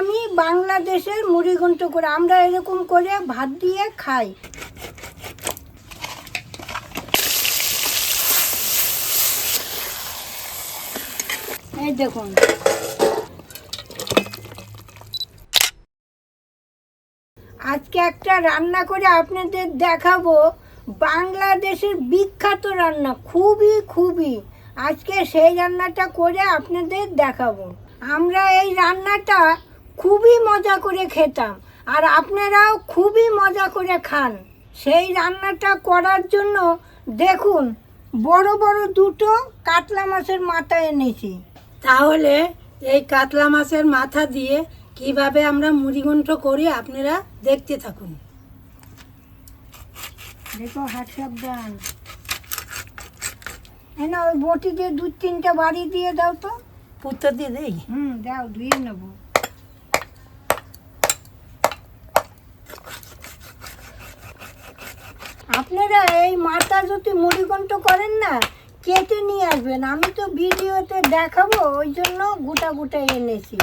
আমি বাংলাদেশের মুড়িঘণ্ট করে, আমরা এরকম করে ভাত দিয়ে খাই। এই দেখুন। আজকে একটা রান্না করে আপনাদের দেখাবো। বাংলাদেশের বিখ্যাত রান্না, খুবই খুবই। আজকে সেই রান্নাটা করে আপনাদের দেখাবো। আমরা এই রান্নাটা খুবই মজা করে খেতাম। আর আপনারাও খুবই মজা করে খান। সেই রান্নাটা করার জন্য দেখুন বড় বড় দুটো কাতলা মাছের মাথা এনেছি। তাহলে এই কাতলা মাছের মাথা দিয়ে কীভাবে আমরা মুড়িঘণ্ট করি আপনারা দেখতে থাকুন। দেখো হাত সাবধান। না ওই বটি দিয়ে দু তিনটা বাড়ি দিয়ে দাও তো। পুত্তর দিয়ে দেই? হুম দাও ধুয়ে নেব। আপনারা এই মাথা যদি মুড়িঘণ্ট করেন না, কেটে নিয়ে আসবেন। আমি তো ভিডিওতে দেখাবো, ওই জন্য গোটা গোটা এনেছি।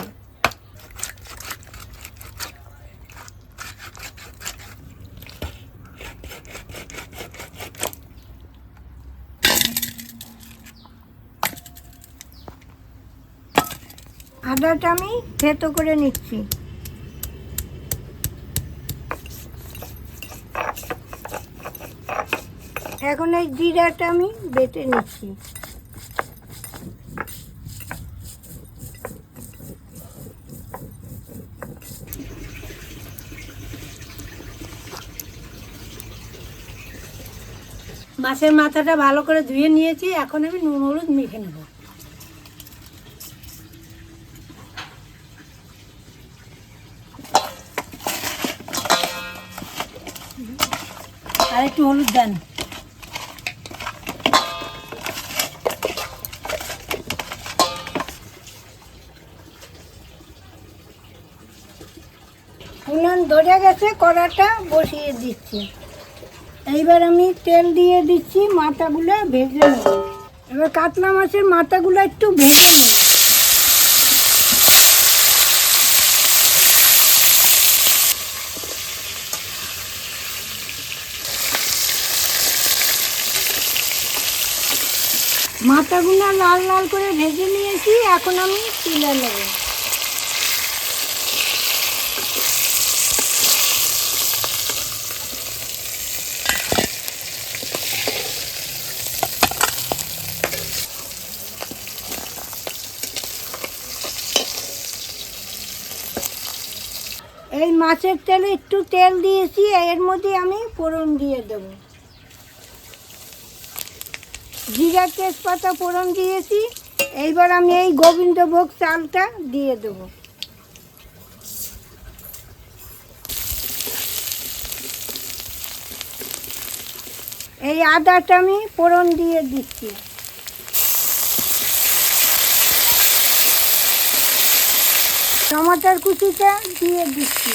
আদাটা আমি থেতো করে নিচ্ছি। এখন এই জিরাটা আমি বেটে নিচ্ছি। মাছের মাথাটা ভালো করে ধুয়ে নিয়েছি, এখন আমি নুন হলুদ মেখে নেব। আর একটু হলুদ দেন। উনান ধরে গেছে, কড়াটা বসিয়ে দিচ্ছি। এইবার আমি তেল দিয়ে দিচ্ছি, মাথাগুলো ভেজে নেব। এবার কাতলা মাছের মাথাগুলো একটু ভেজে নেব। মাথাগুলো লাল লাল করে ভেজে নিয়েছি, এখন আমি তুলে নেব। এই মাছের তেলে একটু তেল দিয়েছি, এর মধ্যে আমি ফোড়ন দিয়ে দেব। জিরা তেজপাতা ফোড়ন দিয়েছি, এইবার আমি এই গোবিন্দভোগ চালটা দিয়ে দেব। এই আদাটা আমি ফোড়ন দিয়ে দিচ্ছি। টমাটার কুচিটা দিয়ে দিচ্ছি।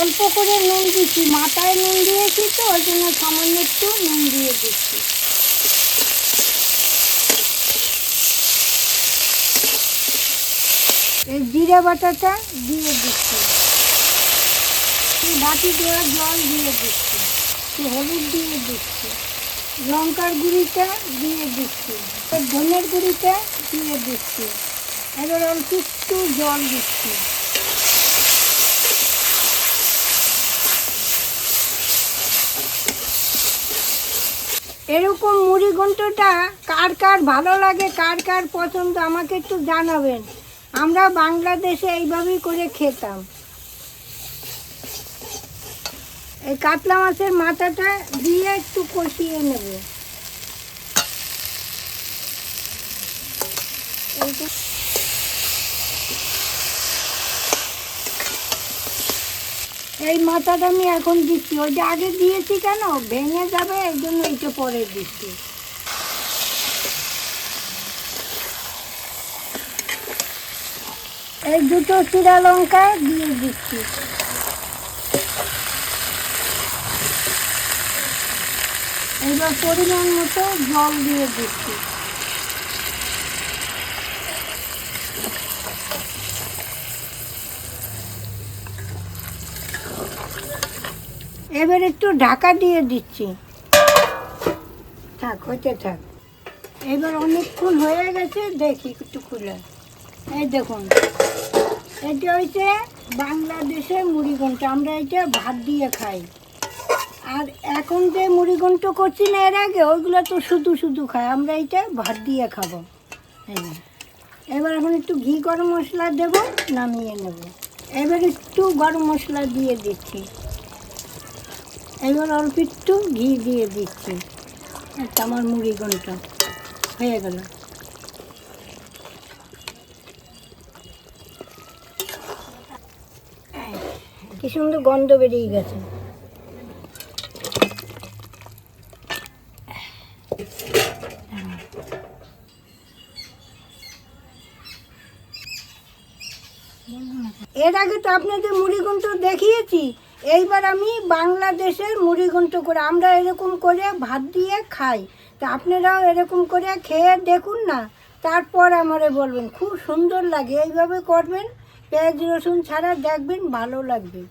অল্প করে নুন দিচ্ছি। মাথায় নুন দিয়েছি তো, ওই জন্য সামান্য একটু নুন দিয়ে দিচ্ছি। এই জিরে বাটাটা দিয়ে দিচ্ছি। বাটি দেওয়া জল দিয়ে দিচ্ছি। হলুদ দিয়ে দিচ্ছি। লঙ্কার গুঁড়িটা দিয়ে দিচ্ছি। ধনের গুঁড়িটা দিয়ে দিচ্ছি। এবার অল্প একটু জল দিচ্ছি। এরকম মুড়ি ঘন্টটা কার কার ভালো লাগে, কার কার পছন্দ, আমাকে একটু জানাবেন। আমরা বাংলাদেশে এইভাবেই করে খেতাম। এই কাতলা মাছের মাথাটা দিয়ে একটু কষিয়ে নেব। এই মাথাটা আমি এখন দিচ্ছি। ওই যে আগে দিয়েছি কেন? ভেঙে যাবে, এই জন্য এইটা পরে দিচ্ছি। এই দুটো চিরা লঙ্কা দিয়ে দিচ্ছি। এইবার পরিমাণ মতো জল দিয়ে দিচ্ছি। এবার একটু ঢাকা দিয়ে দিচ্ছি। থাক, হতে থাক। এবার অনেকক্ষণ হয়ে গেছে, দেখি একটু খুলে। এই দেখুন, এটা হচ্ছে বাংলাদেশের মুড়িঘণ্ট আমরা এটা ভাত দিয়ে খাই। আর এখন যে মুড়িঘণ্ট করছি না এর আগে, ওইগুলো তো শুধু শুধু খাই আমরা এটা ভাত দিয়ে খাব। এবার এখন একটু ঘি গরম মশলা দেবো, নামিয়ে নেব। এবার একটু গরম মশলা দিয়ে দিচ্ছি। এবার অল্প একটু ঘি দিয়ে দিচ্ছি। একটা আমার মুড়িঘণ্ট হয়ে গেল। কি সুন্দর গন্ধ বেরিয়ে গেছে। এর আগে তো আপনাদের মুড়িগুন্ত দেখিয়েছি। এইবার আমি বাংলাদেশের মুড়িগুন্ত করে আমরা এরকম করে ভাত দিয়ে খাই। তা আপনারাও এরকম করে খেয়ে দেখুন না। তারপর আমারে বলবেন, খুব সুন্দর লাগে। এইভাবে করবেন, পেঁয়াজ রসুন ছাড়া দেখবেন ভালো লাগবে।